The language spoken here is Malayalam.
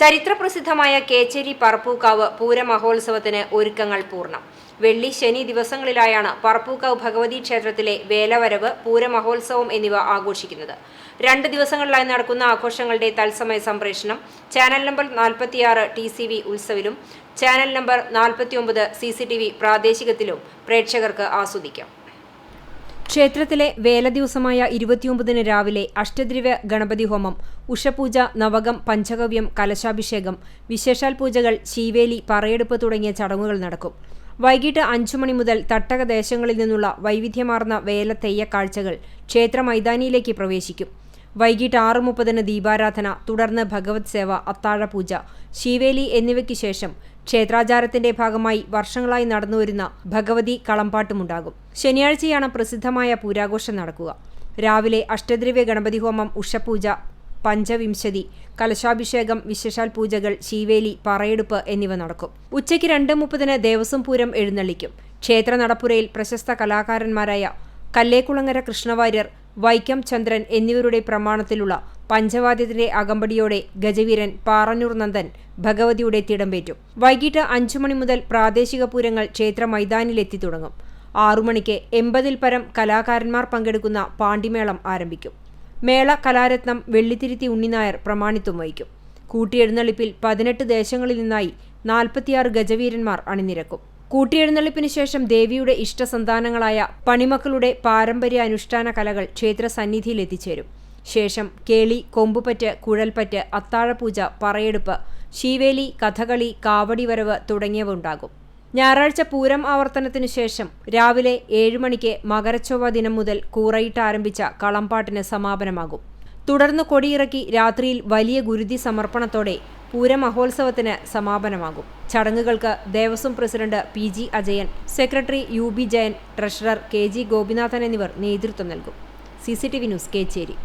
ചരിത്രപ്രസിദ്ധമായ കേച്ചേരി പറപ്പൂക്കാവ് പൂരമഹോത്സവത്തിന് ഒരുക്കങ്ങൾ പൂർണം. വെള്ളി ശനി ദിവസങ്ങളിലായാണ് പറപ്പൂക്കാവ് ഭഗവതി ക്ഷേത്രത്തിലെ വേലവരവ് പൂരമഹോത്സവം എന്നിവ ആഘോഷിക്കുന്നത്. രണ്ട് ദിവസങ്ങളിലായി നടക്കുന്ന ആഘോഷങ്ങളുടെ തത്സമയ സംപ്രേഷണം ചാനൽ നമ്പർ നാൽപ്പത്തിയാറ് ടി സി വി ഉത്സവിലും ചാനൽ നമ്പർ നാൽപ്പത്തിയൊമ്പത് സി സി ടി വി പ്രാദേശികത്തിലും പ്രേക്ഷകർക്ക് ആസ്വദിക്കാം. ക്ഷേത്രത്തിലെ വേലദിവസമായ ഇരുപത്തിയൊമ്പതിന് രാവിലെ അഷ്ടദ്രവ്യ ഗണപതി ഹോമം ഉഷപൂജ നവകം പഞ്ചഗവ്യം കലശാഭിഷേകം വിശേഷാൽ പൂജകൾ ശീവേലി പറയെടുപ്പ് തുടങ്ങിയ ചടങ്ങുകൾ നടക്കും. വൈകിട്ട് അഞ്ചു മണി മുതൽ തട്ടക ദേശങ്ങളിൽ നിന്നുള്ള വൈവിധ്യമാർന്ന വേല തെയ്യക്കാഴ്ചകൾ ക്ഷേത്ര മൈതാനിയിലേക്ക് പ്രവേശിക്കും. വൈകിട്ട് ആറ് മുപ്പതിന് ദീപാരാധന തുടർന്ന് ഭഗവത് സേവ അത്താഴപൂജ ശീവേലി എന്നിവയ്ക്ക് ശേഷം ക്ഷേത്രാചാരത്തിന്റെ ഭാഗമായി വർഷങ്ങളായി നടന്നുവരുന്ന ഭഗവതി കളമ്പാട്ടുമുണ്ടാകും ശനിയാഴ്ചയാണ് പ്രസിദ്ധമായ പൂരാഘോഷം നടക്കുക. രാവിലെ അഷ്ടദ്രവ്യ ഗണപതി ഹോമം ഉഷപൂജ പഞ്ചവിംശതി കലശാഭിഷേകം വിശേഷാൽ പൂജകൾ ശീവേലി പറയെടുപ്പ് എന്നിവ നടക്കും. ഉച്ചയ്ക്ക് രണ്ട് മുപ്പതിന് ദേവസ്വം പൂരം എഴുന്നള്ളിക്കും. ക്ഷേത്ര നടപ്പുരയിൽ പ്രശസ്ത കലാകാരന്മാരായ കല്ലേക്കുളങ്ങര കൃഷ്ണവാര്യർ വൈക്കം ചന്ദ്രൻ എന്നിവരുടെ പ്രമാണത്തിലുള്ള പഞ്ചവാദ്യത്തിന്റെ അകമ്പടിയോടെ ഗജവീരൻ പാറന്നൂർ നന്ദൻ ഭഗവതിയുടെ തിടമ്പേറ്റും. വൈകിട്ട് അഞ്ചു മണി മുതൽ പ്രാദേശിക പൂരങ്ങൾ ക്ഷേത്ര മൈതാനിലെത്തി തുടങ്ങും. ആറുമണിക്ക് എൺപതിൽ പരം കലാകാരന്മാർ പങ്കെടുക്കുന്ന പാണ്ടിമേളം ആരംഭിക്കും. മേള കലാരത്നം വെള്ളിത്തിരുത്തി ഉണ്ണിനായർ പ്രമാണിത്വം വഹിക്കും. കൂട്ടിയെഴുന്നള്ളിപ്പിൽ പതിനെട്ട് ദേശങ്ങളിൽ നിന്നായി നാൽപ്പത്തിയാറ് ഗജവീരന്മാർ അണിനിരക്കും. കൂട്ടിയെഴുന്നള്ളിപ്പിന് ശേഷം ദേവിയുടെ ഇഷ്ടസന്താനങ്ങളായ പണിമക്കളുടെ പാരമ്പര്യ അനുഷ്ഠാന കലകൾ ക്ഷേത്ര സന്നിധിയിൽ എത്തിച്ചേരും ശേഷം കേളി കൊമ്പുപറ്റ് കുഴൽപ്പറ്റ് അത്താഴപൂജ പറയെടുപ്പ് ശീവേലി കഥകളി കാവടിവരവ് തുടങ്ങിയവ ഉണ്ടാകും. ഞായറാഴ്ച പൂരം ആവർത്തനത്തിനു ശേഷം രാവിലെ ഏഴ് മണിക്ക് മകരച്ചൊവ്വ ദിനം മുതൽ കൂറയിട്ട് ആരംഭിച്ച കളംപാട്ടിന് സമാപനമാകും. തുടർന്ന് കൊടിയിറക്കി രാത്രിയിൽ വലിയ ഗുരുതി സമർപ്പണത്തോടെ പൂരമഹോത്സവത്തിന് സമാപനമാകും. ചടങ്ങുകൾക്ക് Devaswom president P G Ajayan secretary U B Jayan treasurer K G Gopinathan എന്നിവർ നേതൃത്വം നൽകും. C C T V news Kechery.